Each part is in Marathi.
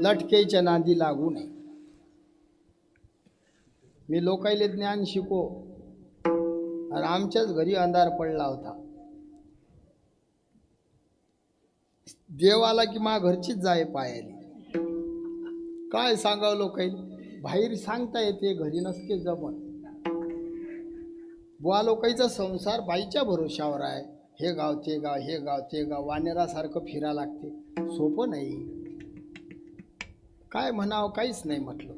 लटकेच्या नादी लागू नये. मी लोकायले ज्ञान शिको. आणि आमच्याच घरी अंधार पडला होता. देव आला की मा घरचीच जाय पायाली. काय सांगावं लोकाई बाहेर सांगता येते घरी नसते जमन बुवा लोकांचा संसार बाईच्या भरोशावर आहे. हे गाव ते गाव हे गाव ते गाव वानेरासारखं फिरा लागते. सोपं नाही. काय म्हणावं काहीच नाही म्हटलं.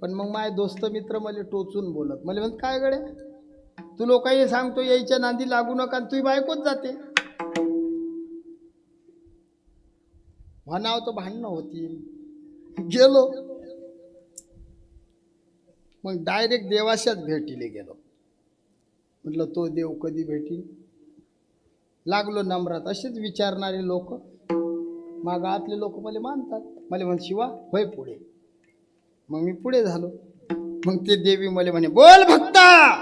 पण मग माझे दोस्त मित्र मला टोचून बोलत मला म्हणत काय गडे तू लोकांनी सांगतो यायच्या नांदी लागू नका आणि तुझी बायकोच जाते. म्हणावं तर भांडणं होती गेलो. मग डायरेक्ट देवाशाच भेटीले गेलो. म्हटलं तो देव कधी भेटील लागलो नम्रात. असेच विचारणारे लोक मागातले लोक मला मानतात. मला म्हण शिवा होय पुढे. मग मी पुढे झालो. मग ते देवी मला म्हणे बोल भक्ता!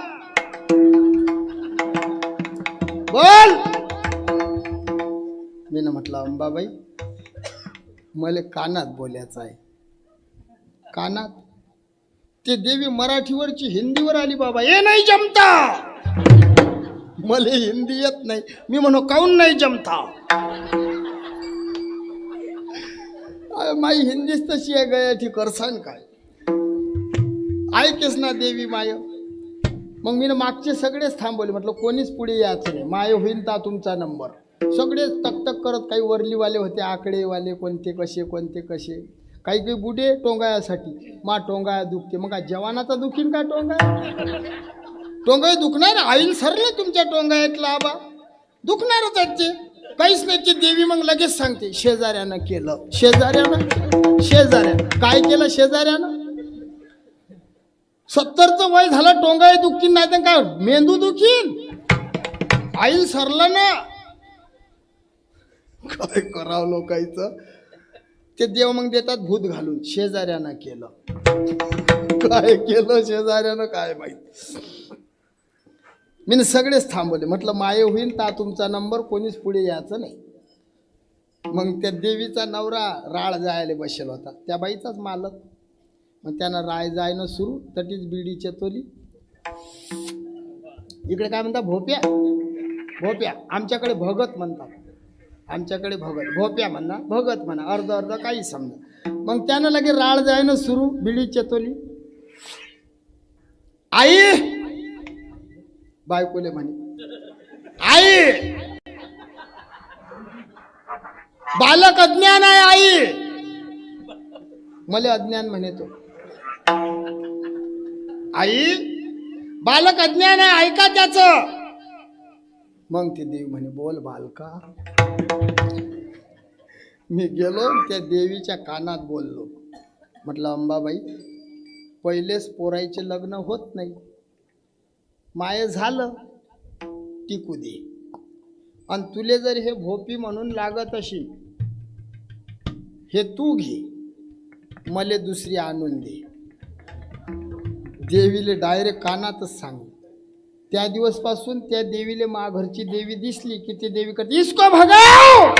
बोल! मी ना म्हटलं अंबाबाई मला कानात बोलायचं आहे. कानात? ते देवी मराठीवरची हिंदीवर आली बाबा हे नाही जमता. मला हिंदी येत नाही. मी म्हणू काऊन नाही जमता? अरे माई हिंदीच तशी आहे गयाठी करसान काय? ऐकेस ना देवी माय. मग मी ना मागचे सगळेच थांबवले म्हटलं कोणीच पुढे यायचं नाही. माय होईल ता तुमचा नंबर. सगळेच तकतक करत काही वरलीवाले होते आकडेवाले कोणते कसे कोणते कसे. काही काही बुडे टोंगायासाठी. मा टोंगाया दुखते. मग काय जवानाचा दुखीन का टोंगाया? टोंगाय दुखणार? आईल सरलं तुमच्या टोंगायातला आबा. दुखणारच आहेत काहीच नाही ती देवी मग लगेच सांगते शेजाऱ्यानं केलं. शेजाऱ्यानं? शेजाऱ्यानं. काय केलं शेजाऱ्यानं? सत्तरचं वय झालं टोंगाय दुखीन नाही तर काय? मेंदू दुखीन? आईल सरलं ना. काय करावं लोकांचं? ते देव मग देतात भूत घालून. शेजाऱ्यानं केलं. काय केलं शेजाऱ्यानं? काय माहीत. मी सगळेच थांबवले. म्हटलं माये होईल ता तुमचा नंबर कोणीच पुढे यायचं नाही. मग त्या देवीचा नवरा राळ जायला बसेल होता. त्या बाईचाच मालक. मग त्यानं राय जायनं सुरू तटीच बिडीच्या तोली इकडे काय म्हणतात भोप्या भोप्या आमच्याकडे भगत म्हणतात. आमच्याकडे भगत भोप्या म्हणा भगत म्हणा अर्ध अर्ध काही समजा. मग त्यानं लगे राळ जायनं सुरू बिडी चतोली आई बायकोले म्हणे. आई! बालक अज्ञान आहे आई! मले अज्ञान म्हणे तो आई बालक अज्ञान आहे ऐका त्याच. मग ते देव म्हणे बोल बालका. मी गेलो त्या देवीच्या कानात बोललो. म्हटलं अंबाबाई पहिलेच पोरायचे लग्न होत नाही. माय झालं टिकू दे. आणि तुले जर हे भोपी म्हणून लागत अशी हे तू घे. मले दुसरी आणून दे. देवीले डायरेक्ट कानातच सांग. त्या दिवसपासून त्या देवीले माघरची देवी दिसली की ती देवी करते इसको भगाव